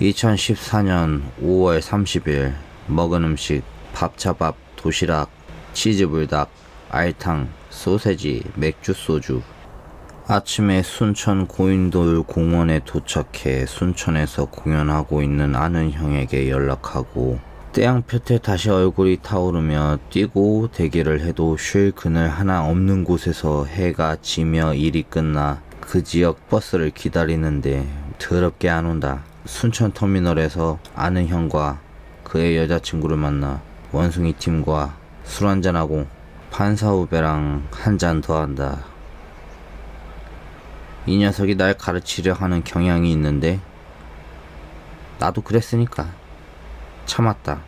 2014년 5월 30일 먹은 음식 밥차밥 도시락 치즈불닭 알탕 소세지 맥주 소주 아침에 순천 고인돌 공원에 도착해 순천에서 공연하고 있는 아는 형에게 연락하고 태양볕에 다시 얼굴이 타오르며 뛰고 대기를 해도 쉴 그늘 하나 없는 곳에서 해가 지며 일이 끝나 그 지역 버스를 기다리는데 더럽게 안 온다. 순천 터미널에서 아는 형과 그의 여자친구를 만나 원숭이 팀과 술 한잔하고 판사 후배랑 한 잔 더 한다. 이 녀석이 날 가르치려 하는 경향이 있는데 나도 그랬으니까 참았다.